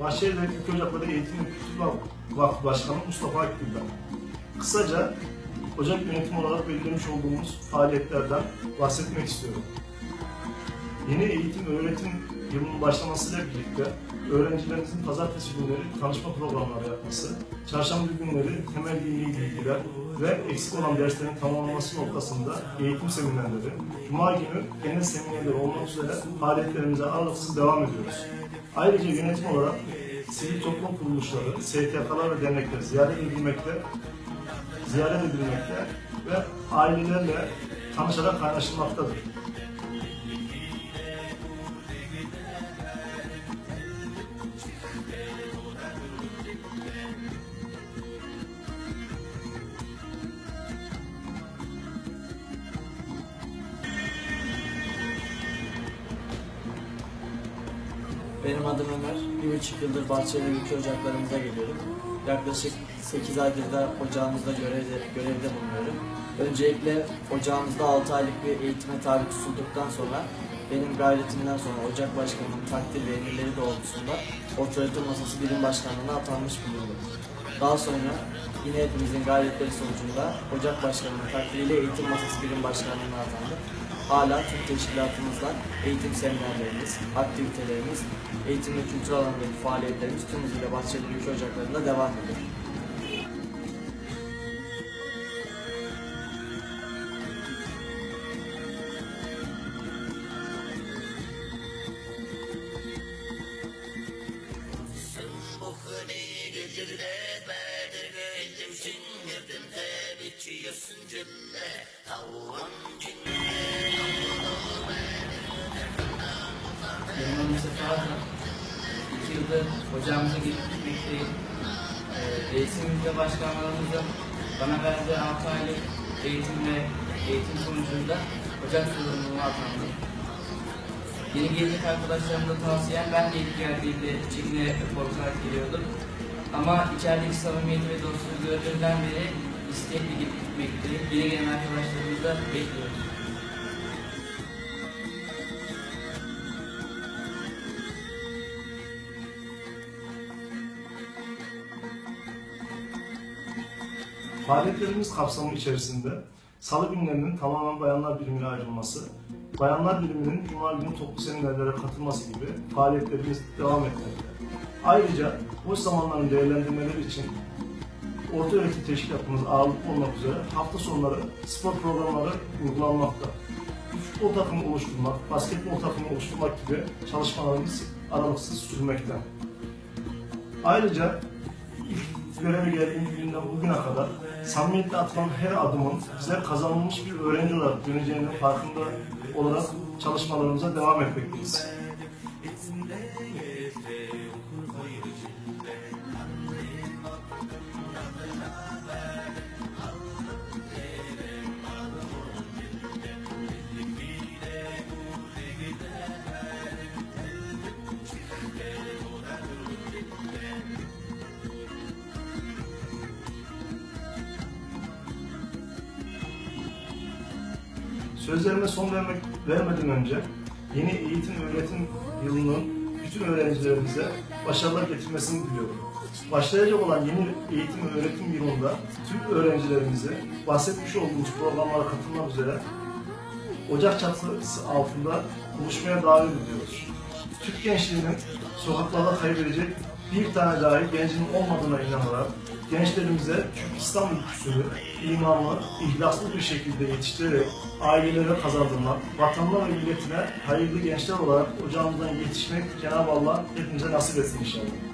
Bahçeli Devlet Ocakları Eğitim ve Kültür Vakfı Başkanı Mustafa Akgül'den. Kısaca Ocak yönetimi olarak belirlemiş olduğumuz faaliyetlerden bahsetmek istiyorum. Yeni eğitim öğretim yılının başlamasıyla birlikte öğrencilerimizin pazartesi günleri tanışma programları yapması, çarşamba günleri temel dini bilgiler ve eksik olan derslerin tamamlanması noktasında eğitim seminerleri, cuma günü genel seminerleri olmak üzere faaliyetlerimize aralıksız devam ediyoruz. Ayrıca yönetim olarak sivil toplum kuruluşları, STK'lar ve dernekleri ziyaret edilmekte, ziyaret edilmekte ve ailelerle tanışarak kaynaşılmaktadır. Benim adım Ömer. Bir buçuk yıldır Bahçeli Ülke Ocaklarımıza geliyorum. Yaklaşık 8 aydır da ocağımızda görevde, görevde bulunuyorum. Öncelikle ocağımızda 6 aylık bir eğitime tabi tutulduktan sonra benim gayretimden sonra Ocak Başkanı'nın takdir ve emirleri doğrultusunda otorite masası birim başkanlığına atanmış bulundum. Daha sonra yine hepimizin gayretleri sonucunda Ocak Başkanı'nın takdiriyle eğitim masası birim başkanlığına atandım. Hala tüm teşkilatımızla eğitim seminerlerimiz, aktivitelerimiz, eğitim ve kültür alanındaki faaliyetlerimiz tüm hızıyla Bahçeli Ülke Ocakları'nda devam ediyor. Benim adım Sefa Adnan. İki yıldır hocamıza gitmekteyim. Ee, eğitim ülke başkanlarımızın bana verdiği 6 aylık eğitim ve eğitim sonucunda ocak sorumluluğuna atandım. Yeni gelecek arkadaşlarımın da tavsiyem ben de ilk geldiğimde çekinerek ve korkarak geliyordum. Ama içerideki samimiyeti ve dostluğu gördüğümden beri istekli gitmekteyim. Yeni gelen arkadaşlarımızı da bekliyorum. Faaliyetlerimiz kapsamı içerisinde salı günlerinin tamamen bayanlar birimine ayrılması, bayanlar biriminin cuma günü toplu seminerlere katılması gibi faaliyetlerimiz devam etmekte. Ayrıca boş zamanların değerlendirmeleri için orta öğretim teşkilatımız ağırlıklı olmak üzere hafta sonları spor programları uygulanmakta. Futbol takımı oluşturmak, basketbol takımı oluşturmak gibi çalışmalarımız aralıksız sürmekte. Ayrıca ilk göreve geldiğim günden bugüne kadar samimiyetle atılan her adımın bize kazanılmış bir öğrenci olarak döneceğinin farkında olarak çalışmalarımıza devam etmekteyiz. Sözlerime son vermek, vermeden önce yeni eğitim öğretim yılının bütün öğrencilerimize başarılar getirmesini diliyorum. Başlayacak olan yeni eğitim öğretim yılında tüm öğrencilerimize bahsetmiş olduğumuz programlara katılmak üzere Ocak çatısı altında buluşmaya davet ediyoruz. Türk gençliğinin sokaklarda kaybedecek bir tane dahi gencin olmadığına inanarak gençlerimize Türk İslam ülküsünü imanlı, ihlaslı bir şekilde yetiştirerek ailelere kazandırmak, vatanına ve milletine hayırlı gençler olarak ocağımızdan yetişmek Cenab-ı Allah hepimize nasip etsin inşallah.